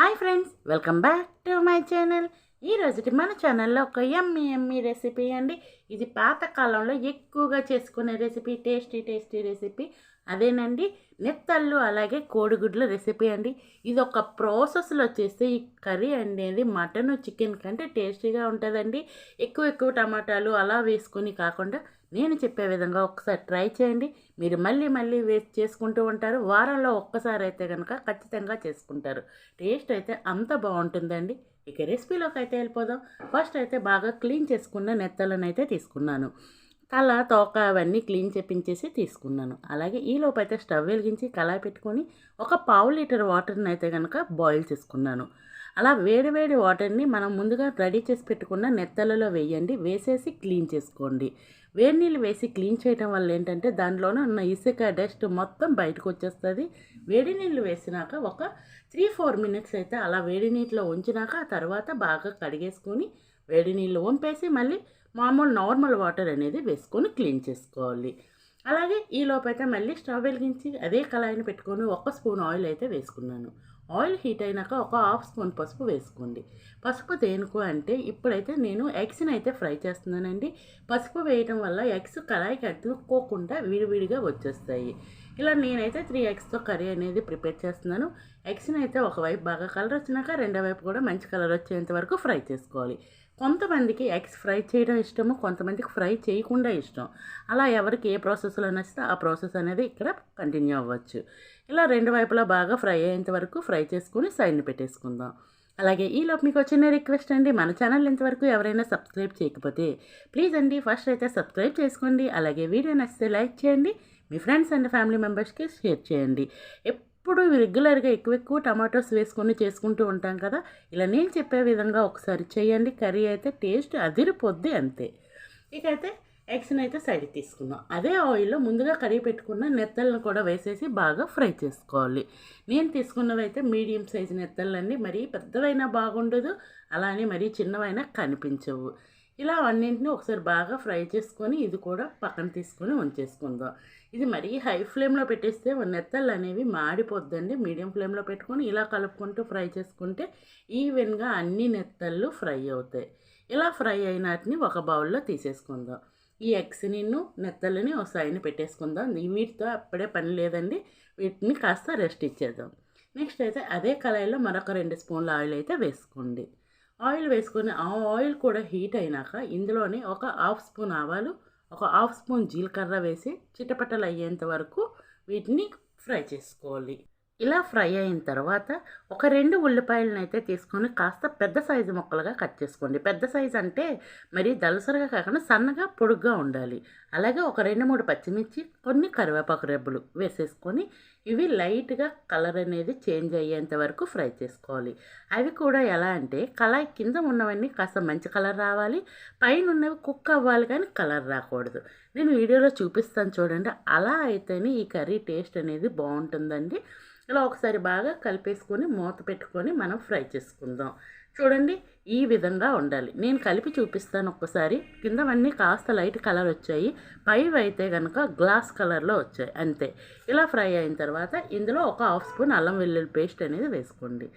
Hi friends welcome back to my channel. ఈ రోజుటి మన ఛానల్లో ఒక ఎమ్మి ఎమ్మి రెసిపీ అండి. ఇది పాతకాలంలో ఎక్కువగా చేసుకునే రెసిపీ టేస్టీ టేస్టీ రెసిపీ. అదేనండి నెత్తళ్ళు అలాగే కోడిగుడ్ల రెసిపీ అండి. ఇది ఒక ప్రాసెస్లో చేస్తే ఈ కర్రీ అనేది మటన్ చికెన్ కంటే టేస్టీగా ఉంటుందండి. ఎక్కువ ఎక్కువ టమాటాలు అలా వేసుకొని కాకుండా నేను చెప్పే విధంగా ఒకసారి ట్రై చేయండి. మీరు మళ్ళీ మళ్ళీ వేస్ట్ చేసుకుంటూ ఉంటారు. వారంలో ఒక్కసారి అయితే కనుక ఖచ్చితంగా చేసుకుంటారు. టేస్ట్ అయితే అంత బాగుంటుందండి. ఇక రెసిపీలోకి అయితే వెళ్ళిపోదాం. ఫస్ట్ అయితే బాగా క్లీన్ చేసుకున్న నెత్తలను అయితే తీసుకున్నాను. తల తోక అవన్నీ క్లీన్ చేపించేసి తీసుకున్నాను. అలాగే ఈ అయితే స్టవ్ వెలిగించి కళాయి పెట్టుకొని ఒక పావు లీటర్ వాటర్ని అయితే కనుక బాయిల్ చేసుకున్నాను. అలా వేడివేడి వాటర్ని మనం ముందుగా రెడీ చేసి పెట్టుకున్న నెత్తలలో వేయండి వేసేసి క్లీన్ చేసుకోండి. వేడి నీళ్ళు వేసి క్లీన్ చేయడం వల్ల ఏంటంటే దానిలోనే ఉన్న ఇసుక డస్ట్ మొత్తం బయటకు వచ్చేస్తుంది. వేడి నీళ్ళు వేసినాక ఒక త్రీ ఫోర్ మినిట్స్ అయితే అలా వేడి నీటిలో ఉంచినాక ఆ తర్వాత బాగా కడిగేసుకొని వేడి నీళ్ళు వంపేసి మళ్ళీ మామూలు నార్మల్ వాటర్ అనేది వేసుకొని క్లీన్ చేసుకోవాలి. అలాగే ఈ లోపైతే మళ్ళీ స్టవ్ వెలిగించి అదే కళాయిని పెట్టుకొని ఒక స్పూన్ ఆయిల్ అయితే వేసుకున్నాను. ఆయిల్ హీట్ అయినాక ఒక హాఫ్ స్పూన్ పసుపు వేసుకోండి. పసుపు దేనికో అంటే ఇప్పుడైతే నేను ఎగ్స్ని అయితే ఫ్రై చేస్తున్నానండి. పసుపు వేయటం వల్ల ఎగ్స్ కళాయికి అతుక్కోకుండా విడివిడిగా వచ్చేస్తాయి. ఇలా నేనైతే త్రీ ఎగ్స్తో కర్రీ అనేది ప్రిపేర్ చేస్తున్నాను. ఎగ్స్ని అయితే ఒకవైపు బాగా కలర్ వచ్చినాక రెండో వైపు కూడా మంచి కలర్ వచ్చేంత వరకు ఫ్రై చేసుకోవాలి. కొంతమందికి ఎగ్స్ ఫ్రై చేయడం ఇష్టము కొంతమందికి ఫ్రై చేయకుండా ఇష్టం. అలా ఎవరికి ఏ ప్రాసెస్లో నచ్చితే ఆ ప్రాసెస్ అనేది ఇక్కడ కంటిన్యూ అవ్వచ్చు. ఇలా రెండు వైపులా బాగా ఫ్రై అయ్యేంత వరకు ఫ్రై చేసుకుని సైడ్ని పెట్టేసుకుందాం. అలాగే ఈలోపు మీకు వచ్చిన రిక్వెస్ట్ అండి మన ఛానల్ ఇంతవరకు ఎవరైనా సబ్స్క్రైబ్ చేయకపోతే ప్లీజ్ అండి ఫస్ట్ అయితే సబ్స్క్రైబ్ చేసుకోండి అలాగే వీడియో నచ్చితే లైక్ చేయండి మీ ఫ్రెండ్స్ అండ్ ఫ్యామిలీ మెంబర్స్కి షేర్ చేయండి. ఎప్పుడు రెగ్యులర్గా ఎక్కువ ఎక్కువ టమాటోస్ వేసుకొని చేసుకుంటూ ఉంటాం కదా. ఇలా నేను చెప్పే విధంగా ఒకసారి చేయండి. కర్రీ అయితే టేస్ట్ అదిరిపోద్ది అంతే. ఇకైతే ఎగ్స్ని అయితే సైడ్ తీసుకుందాం. అదే ఆయిల్లో ముందుగా కడిగి పెట్టుకున్న నెత్తలను కూడా వేసేసి బాగా ఫ్రై చేసుకోవాలి. నేను తీసుకున్నవి అయితే మీడియం సైజు నెత్తళ్ళండి మరీ పెద్దవైనా బాగుండదు. అలానే మరీ చిన్నవైనా కనిపించవు. ఇలా అన్నింటినీ ఒకసారి బాగా ఫ్రై చేసుకొని ఇది కూడా పక్కన తీసుకొని ఉంచేసుకుందాం. ఇది మరీ హై ఫ్లేమ్లో పెట్టేస్తే నెత్తళ్ళు అనేవి మాడిపోద్దండి. మీడియం ఫ్లేమ్లో పెట్టుకొని ఇలా కలుపుకుంటూ ఫ్రై చేసుకుంటే ఈవెన్గా అన్ని నెత్తళ్ళు ఫ్రై అవుతాయి. ఇలా ఫ్రై అయినాటిని ఒక బౌల్లో తీసేసుకుందాం. ఈ ఎగ్స్ నిన్ను నెత్తలని ఒక సైడ్ని పెట్టేసుకుందాం. వీటితో అప్పుడే పని లేదండి. వీటిని కాస్త రెస్ట్ ఇచ్చేద్దాం. నెక్స్ట్ అయితే అదే కళాయిలో మరొక రెండు స్పూన్ల ఆయిల్ అయితే వేసుకోండి. ఆయిల్ వేసుకొని ఆ ఆయిల్ కూడా హీట్ అయినాక ఇందులోనే ఒక హాఫ్ స్పూన్ ఆవాలు ఒక హాఫ్ స్పూన్ జీలకర్ర వేసి చిటపటలు అయ్యేంత వరకు వీటిని ఫ్రై చేసుకోవాలి. ఇలా ఫ్రై అయిన తర్వాత ఒక రెండు ఉల్లిపాయలను అయితే తీసుకొని కాస్త పెద్ద సైజు ముక్కలుగా కట్ చేసుకోండి. పెద్ద సైజు అంటే మరి దలసరగా కాకుండా సన్నగా పొడుగ్గా ఉండాలి. అలాగే ఒక రెండు మూడు పచ్చిమిర్చి కొన్ని కరివేపాకు రెబ్బలు వేసేసుకొని ఇవి లైట్గా కలర్ అనేది చేంజ్ అయ్యేంత వరకు ఫ్రై చేసుకోవాలి. అవి కూడా ఎలా అంటే కళాయి కింద ఉన్నవన్నీ కాస్త మంచి కలర్ రావాలి. పైన ఉన్నవి కుక్ అవ్వాలి కానీ కలర్ రాకూడదు. నేను వీడియోలో చూపిస్తాను చూడండి. అలా అయితేనే ఈ కర్రీ టేస్ట్ అనేది బాగుంటుందండి. ఇలా ఒకసారి బాగా కలిపేసుకొని మూత పెట్టుకొని మనం ఫ్రై చేసుకుందాం. చూడండి ఈ విధంగా ఉండాలి. నేను కలిపి చూపిస్తాను ఒక్కసారి. కిందవన్నీ కాస్త లైట్ కలర్ వచ్చాయి. పైవి అయితే కనుక గ్లాస్ కలర్లో వచ్చాయి. అంతే. ఇలా ఫ్రై అయిన తర్వాత ఇందులో ఒక హాఫ్ స్పూన్ అల్లం వెల్లుల్లి పేస్ట్ అనేది వేసుకోండి.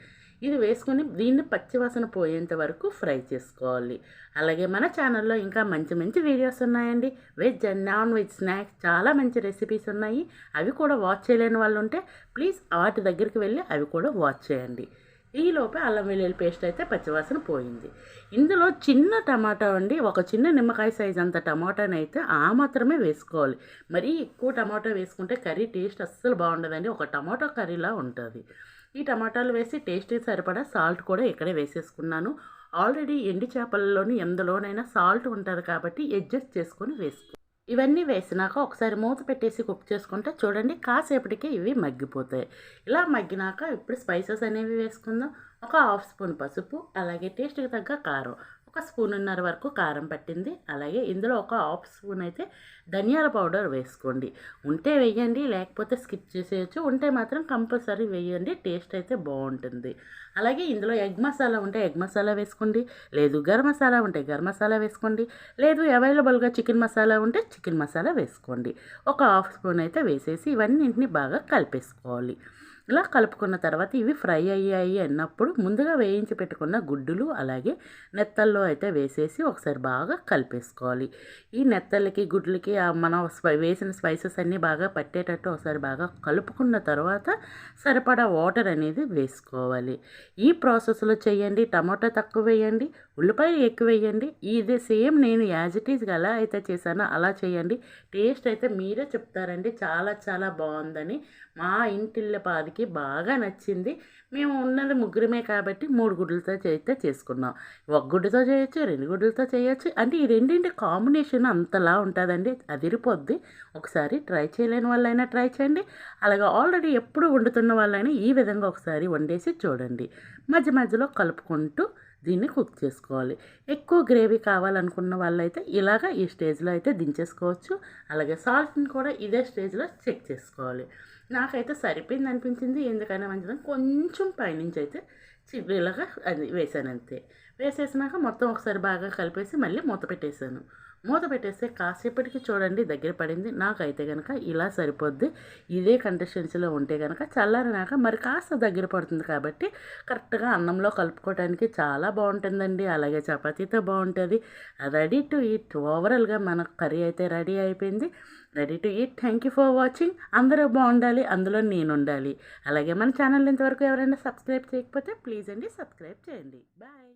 ఇది వేసుకొని దీన్ని పచ్చివాసన పోయేంత వరకు ఫ్రై చేసుకోవాలి. అలాగే మన ఛానల్లో ఇంకా మంచి మంచి వీడియోస్ ఉన్నాయండి. Veg and non veg snacks చాలా మంచి రెసిపీస్ ఉన్నాయి. అవి కూడా వాచ్ చేయలేని వాళ్ళు ఉంటే ప్లీజ్ వాటి దగ్గరికి వెళ్ళి అవి కూడా వాచ్ చేయండి. ఈలోపే అల్లం వెల్లుల్లి పేస్ట్ అయితే పచ్చివాసన పోయింది. ఇందులో చిన్న టమాటా అండి ఒక చిన్న నిమ్మకాయ సైజ్ అంత టమాటాని అయితే ఆ మాత్రమే వేసుకోవాలి. మరీ ఎక్కువ టమాటా వేసుకుంటే కర్రీ టేస్ట్ అస్సలు బాగుండదండి. ఒక టమాటా కర్రీలా ఉంటుంది. ఈ టమాటాలు వేసి టేస్ట్కి సరిపడా సాల్ట్ కూడా ఇక్కడే వేసేసుకున్నాను. ఆల్రెడీ ఎండి చేపలలోని ఎందులోనైనా సాల్ట్ ఉంటుంది కాబట్టి అడ్జస్ట్ చేసుకొని వేసుకో. ఇవన్నీ వేసినాక ఒకసారి మూత పెట్టేసి కుక్ చేసుకుంటే చూడండి కాసేపటికి ఇవి మగ్గిపోతాయి. ఇలా మగ్గినాక ఇప్పుడు స్పైసెస్ అనేవి వేసుకుందాం. ఒక హాఫ్ స్పూన్ పసుపు అలాగే టేస్ట్కి తగ్గ కారం. ఒక స్పూన్నర వరకు కారం పట్టింది. అలాగే ఇందులో ఒక హాఫ్ స్పూన్ అయితే ధనియాల పౌడర్ వేసుకోండి. ఉంటే వేయండి లేకపోతే స్కిప్ చేసేయచ్చు. ఉంటే మాత్రం కంపల్సరీ వేయండి టేస్ట్ అయితే బాగుంటుంది. అలాగే ఇందులో ఎగ్ మసాలా ఉంటే ఎగ్ మసాలా వేసుకోండి. లేదు గరం మసాలా ఉంటే గరం మసాలా వేసుకోండి. లేదు అవైలబుల్గా చికెన్ మసాలా ఉంటే చికెన్ మసాలా వేసుకోండి. ఒక హాఫ్ స్పూన్ అయితే వేసేసి ఇవన్నింటిని బాగా కలిపేసుకోవాలి. ఇలా కలుపుకున్న తర్వాత ఇవి ఫ్రై అయ్యాయి అన్నప్పుడు ముందుగా వేయించి పెట్టుకున్న గుడ్డులు అలాగే నెత్తల్లో అయితే వేసేసి ఒకసారి బాగా కలిపేసుకోవాలి. ఈ నెత్తలకి గుడ్లకి మనం స్పై వేసిన స్పైసెస్ అన్నీ బాగా పట్టేటట్టు ఒకసారి బాగా కలుపుకున్న తర్వాత సరిపడా వాటర్ అనేది వేసుకోవాలి. ఈ ప్రాసెస్లో చేయండి. టమాటా తక్కువ వేయండి. ఉల్లిపాయలు ఎక్కువ వేయండి. ఇది సేమ్ నేను యాజ్ ఇట్ ఈస్గా ఎలా అయితే చేశానో అలా చేయండి. టేస్ట్ అయితే మీరే చెప్తారండి. చాలా చాలా బాగుందని మా ఇంటిళ్ళ పాదికి బాగా నచ్చింది. మేము ఉన్నది ముగ్గురమే కాబట్టి మూడు గుడ్లతో అయితే చేసుకున్నాం. ఒక గుడ్డుతో చేయొచ్చు రెండు గుడ్లతో చేయొచ్చు. అంటే ఈ రెండింటి కాంబినేషన్ అంతలా ఉంటుందండి. అదిరిపోద్ది. ఒకసారి ట్రై చేయలేని వాళ్ళైనా ట్రై చేయండి. అలాగే ఆల్రెడీ ఎప్పుడు వండుతున్న వాళ్ళైనా ఈ విధంగా ఒకసారి వండేసి చూడండి. మధ్య మధ్యలో కలుపుకుంటూ దీన్ని కుక్ చేసుకోవాలి. ఎక్కువ గ్రేవీ కావాలనుకున్న వాళ్ళైతే ఇలాగ ఈ స్టేజ్లో అయితే దించేసుకోవచ్చు. అలాగే సాల్ట్ని కూడా ఇదే స్టేజ్లో చెక్ చేసుకోవాలి. నాకైతే సరిపోయింది అనిపించింది. ఎందుకైనా మంచిదని కొంచెం పైనుంచి అయితే చిల్లీలాగా అది వేసాను అంతే. వేసేసినాక మొత్తం ఒకసారి బాగా కలిపేసి మళ్ళీ మూత పెట్టేశాను మూత పెట్టేస్తే కాసేపటికి చూడండి దగ్గర పడింది. నాకైతే కనుక ఇలా సరిపోద్ది. ఇదే కంటెస్టెన్సీలో ఉంటే కనుక చల్లారినాక మరి కాస్త దగ్గర పడుతుంది కాబట్టి కరెక్ట్గా అన్నంలో కలుపుకోవడానికి చాలా బాగుంటుందండి. అలాగే చపాతీతో బాగుంటుంది. Ready to eat. ఓవరాల్గా మన కర్రీ అయితే రెడీ అయిపోయింది. Ready to eat. Thank you for watching. అందరూ బాగుండాలి. అందులో నేను ఉండాలి అలాగే మన ఛానల్ ఇంతవరకు ఎవరైనా సబ్స్క్రైబ్ చేయకపోతే ప్లీజ్ అండి సబ్స్క్రైబ్ చేయండి. బాయ్.